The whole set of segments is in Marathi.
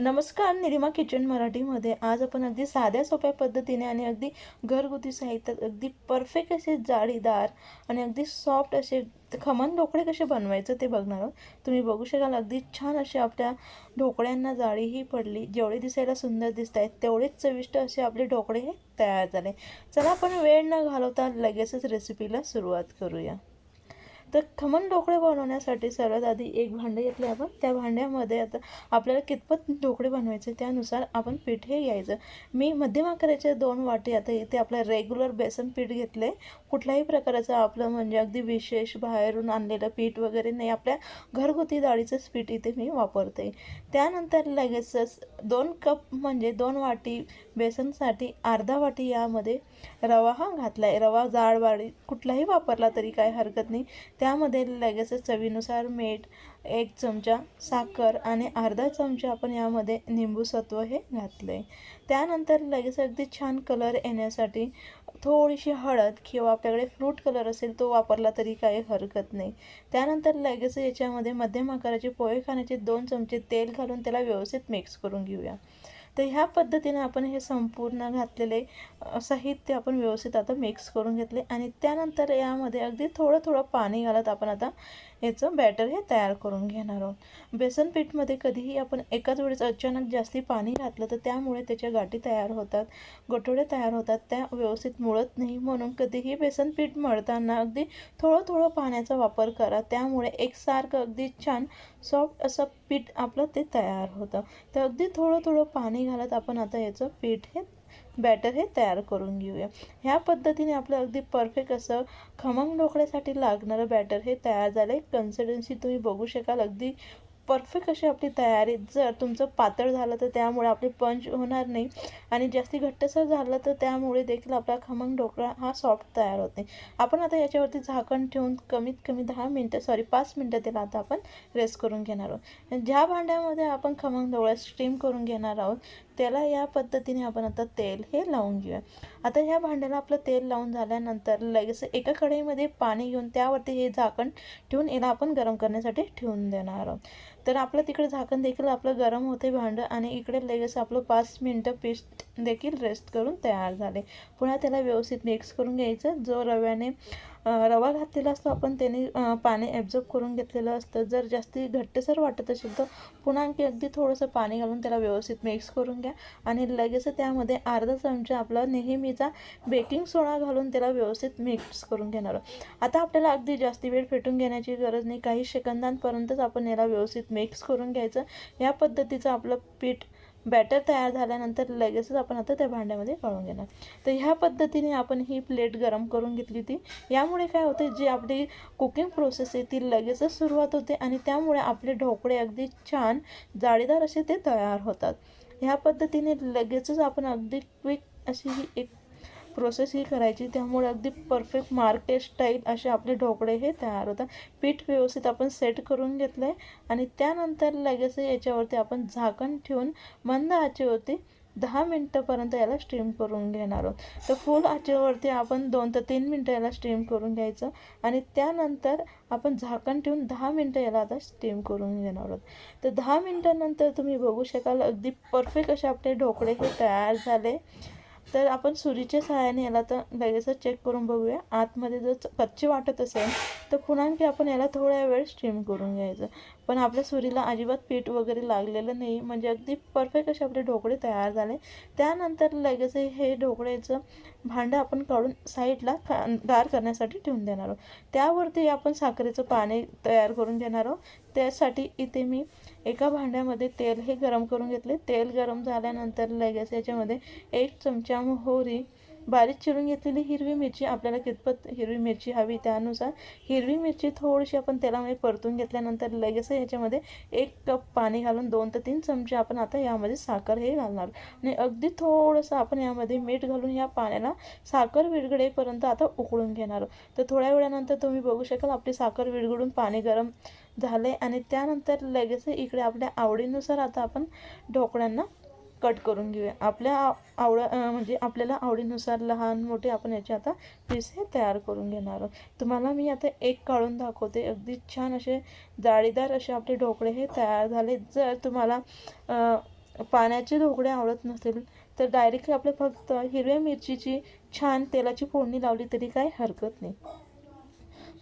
नमस्कार निरिमा किचन मराठीमध्ये. आज आपण अगदी साध्या सोप्या पद्धतीने आणि अगदी घरगुती साहित्यात अगदी परफेक्ट असे जाळीदार आणि अगदी सॉफ्ट असे खमन ढोकळे कसे बनवायचं ते बघणार आहोत. तुम्ही बघू शकाल अगदी छान असे आपल्या ढोकळ्यांना जाळीही पडली. जेवढे दिसायला सुंदर दिसत आहेत तेवढेच चविष्ट असे आपले ढोकळे हे तयार झाले. चला आपण वेळ न घालवता लगेचच रेसिपीला सुरुवात करूया. तर खमण ढोकळे बनवण्यासाठी सर्वात आधी एक भांडं घेतले आपण. त्या भांड्यामध्ये आता आपल्याला कितपत ढोकळे बनवायचे त्यानुसार आपण पीठ हे घ्यायचं. मी मध्यम आकाराचे दोन वाटी आता इथे आपलं रेग्युलर बेसन पीठ घेतलं आहे कुठल्याही प्रकाराचं आपलं म्हणजे अगदी विशेष बाहेरून आणलेलं पीठ वगैरे नाही. आपल्या घरगुती डाळीचंच पीठ इथे मी वापरते. त्यानंतर लगेचच दोन कप म्हणजे दोन वाटी बेसनसाठी अर्धा वाटी यामध्ये रवा हा घातला आहे रवा जाड वाडी कुठलाही वापरला तरी काय हरकत नाही. त्यामध्ये लगेचच चवीनुसार मीठ एक चमचा साखर आणि अर्धा चमचा आपण यामध्ये निंबूसत्व हे घातलं आहे त्यानंतर लगेच अगदी छान कलर येण्यासाठी थोडीशी हळद किंवा आपल्याकडे फ्रूट कलर असेल तो वापरला तरी काही हरकत नाही. त्यानंतर लगेच याच्यामध्ये मध्यम आकाराचे पोहे खाण्याचे दोन चमचे तेल घालून त्याला व्यवस्थित मिक्स करून घेऊया. तर ह्या पद्धतीने आपण हे संपूर्ण घातलेले साहित्य आपण व्यवस्थित आता मिक्स करून घेतले आणि त्यानंतर यामध्ये अगदी थोडं थोडं पाणी घालत आपण आता याचं बॅटर हे तयार करून घेणार आहोत. बेसन पीठमध्ये कधीही आपण एकाच वेळेस अचानक जास्ती पाणी घातलं तर त्यामुळे त्याच्या गाठी तयार होतात गोठोडे तयार होतात त्या व्यवस्थित मुळत नाही. म्हणून कधीही बेसन पीठ मळताना अगदी थोडं थोडं पाण्याचा वापर करा. त्यामुळे एकसारखं अगदी छान सॉफ्ट असं पीठ आपलं ते तयार होतं. तर अगदी थोडं थोडं पाणी घालत आपण आता याचं पीठ हे बॅटर हे तयार करून घेऊया. ह्या पद्धतीने आपलं अगदी परफेक्ट असं खमंग ढोकळ्यासाठी लागणारं बॅटर हे तयार झालं आहे कन्सिस्टन्सी तुम्ही बघू शकाल. अगदी परफेक्ट अशी आपली तयारी. जर तुमचं पातळ झालं तर त्यामुळे आपले पंच होणार नाही. आणि जास्ती घट्टसर झालं तर त्यामुळे देखील आपला खमंग ढोकळा हा सॉफ्ट तयार होत नाही. आपण आता याच्यावरती झाकण ठेवून कमीत कमी दहा मिनटं सॉरी पाच मिनटं त्याला आता आपण रेस्ट करून घेणार आहोत. ज्या भांड्यामध्ये आपण खमंग ढोकळा स्टीम करून घेणार आहोत त्याला या पद्धतीने आपण आता तेल हे लावून घेऊया. आता ह्या भांड्याला आपलं तेल लावून झाल्यानंतर लगेच एका कढईमध्ये पाणी घेऊन त्यावरती हे झाकण ठेवून याला आपण गरम करण्यासाठी ठेवून देणार आहोत. तर आपलं तिकडे झाकण देखील आपलं गरम होते भांडं आणि इकडे लगेच आपलं पाच मिनटं पेस्ट देखील रेस्ट करून तयार झाले. पुन्हा त्याला व्यवस्थित मिक्स करून घ्यायचं. जो रव्याने रवा घातलेला असतो आपण त्याने पाणी ॲब्झॉर्ब करून घेतलेलं असतं. जर जास्ती घट्टसर वाटत असेल तर पुन्हा आणखी अगदी थोडंसं पाणी घालून त्याला व्यवस्थित मिक्स करून घ्या. आणि लगेच त्यामध्ये अर्धा चमचा आपला नेहमीचा बेकिंग सोडा घालून त्याला व्यवस्थित मिक्स करून घेणार आता आपल्याला अगदी जास्ती वेळ फेटून घेण्याची गरज नाही. काही सेकंदांपर्यंतच आपण याला व्यवस्थित मिक्स करून घ्यायचं. या पद्धतीचं आपलं पीठ बॅटर तयार झाल्यानंतर लगेचच आपण आता त्या भांड्यामध्ये काढून घेणार. तर ह्या पद्धतीने आपण ही प्लेट गरम करून घेतली होती. यामुळे काय होते जी आपली कुकिंग प्रोसेस आहे ती लगेचच सुरुवात होते आणि त्यामुळे आपले ढोकळे अगदी छान जाळीदार असे ते तयार होतात. ह्या पद्धतीने लगेचच आपण अगदी क्विक अशी ही एक प्रोसेस ही करायची. त्यामुळे अगदी परफेक्ट मार्केट स्टाईल असे आपले ढोकळे हे तयार होतात. पीठ व्यवस्थित आपण सेट करून घेतलं आहे आणि त्यानंतर लगेच याच्यावरती आपण झाकण ठेवून मंद आचेवरती दहा मिनटंपर्यंत याला स्टीम करून घेणार आहोत. तर फुल आचेवरती आपण दोन ते तीन मिनटं याला स्टीम करून घ्यायचं. आणि त्यानंतर आपण झाकण ठेवून दहा मिनटं याला आता स्टीम करून घेणार आहोत. तर दहा मिनटानंतर तुम्ही बघू शकाल अगदी परफेक्ट असे आपले ढोकळे हे तयार झाले. तर आपण सुरीच्या सहाय्याने याला तर लगेचच चेक करून बघूया. आतमध्ये जर कच्चे वाटत असेल तर पुन्हा की आपण याला थोड्या वेळ स्टीम करून घ्यायचं. पण आपल्या सुरीला अजिबात पीठ वगैरे लागलेलं नाही. म्हणजे अगदी परफेक्ट असे आपले ढोकळे तयार झाले. त्यानंतर लगेच हे ढोकळ्याचं भांडं आपण काढून साईडला खा गार करण्यासाठी ठेवून देणार आहोत. त्यावरती आपण साखरेचं पाणी तयार करून देणार आहोत. त्यासाठी इथे मी एका भांड्यामध्ये तेल हे गरम करून घेतले. तेल गरम झाल्यानंतर लगेच याच्यामध्ये एक चमचा मोहरी बारीक चिरून घेतलेली हिरवी मिरची आपल्याला कितपत हिरवी मिरची हवी त्यानुसार. हिरवी मिरची थोडीशी आपण तेलामध्ये परतून घेतल्यानंतर लगेच याच्यामध्ये एक कप पाणी घालून दोन ते तीन चमचे आपण आता यामध्ये साखर हे घालणार. आणि अगदी थोडंसं आपण यामध्ये मीठ घालून या पाण्याला साखर विरघडेपर्यंत आता उकळून घेणार. तर थोड्या वेळानंतर तुम्ही बघू शकाल आपली साखर विरघडून पाणी गरम झाले आणि त्यानंतर लगेच इकडे आपल्या आवडीनुसार आता आपण ढोकळ्यांना कट करून घेऊया. आपल्या आवडा आवड म्हणजे आपल्याला आवडीनुसार लहान मोठे आपण याचे आता पीस हे तयार करून घेणार आहोत. तुम्हाला मी आता एक काढून दाखवते. अगदी छान असे जाळीदार असे आपले ढोकळे हे तयार झाले. जर तुम्हाला पाण्याचे ढोकळे आवडत नसेल तर डायरेक्टली आपले फक्त हिरव्या मिरचीची छान तेलाची फोडणी लावली तरी काही हरकत नाही.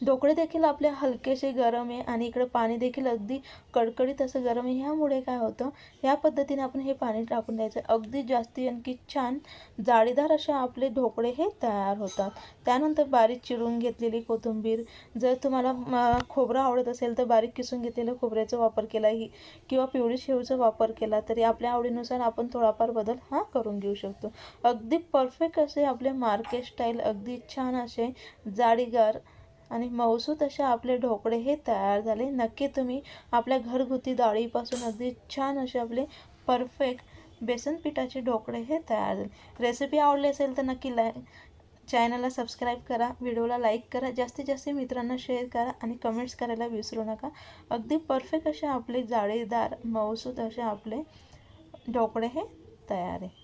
ढोकळे देखील आपले हलकेसे गरम आहे आणि इकडं पाणी देखील अगदी कडकडीत असं गरम आहे. ह्यामुळे काय होतं? ह्या पद्धतीने आपण हे पाणी टाकून द्यायचं. अगदी जास्ती आणखी छान जाळीदार असे आपले ढोकळे हे तयार होतात. त्यानंतर बारीक चिरून घेतलेली कोथिंबीर. जर तुम्हाला खोबरं आवडत असेल तर बारीक किसून घेतलेलं खोबऱ्याचा वापर केलाही किंवा पिवळी शेवचा वापर केला तरी आपल्या आवडीनुसार आपण थोडाफार बदल हा करून घेऊ शकतो. अगदी परफेक्ट असे आपले मार्केट स्टाईल अगदी छान असे जाडीगार आणि मऊसूत असे आपले ढोकळे हे तयार झाले. नक्की तुम्ही आपल्या घरगुती डाळीपासून अगदी छान असे आपले परफेक्ट बेसन पिठाचे ढोकळे हे तयार झाले. रेसिपी आवडली असेल तर नक्की लाय चॅनलला सबस्क्राईब करा. व्हिडिओला लाईक करा. जास्तीत जास्त मित्रांना शेअर करा आणि कमेंट्स करायला विसरू नका. अगदी परफेक्ट असे आपले जाळीदार मऊसूत असे आपले ढोकळे हे तयार आहे.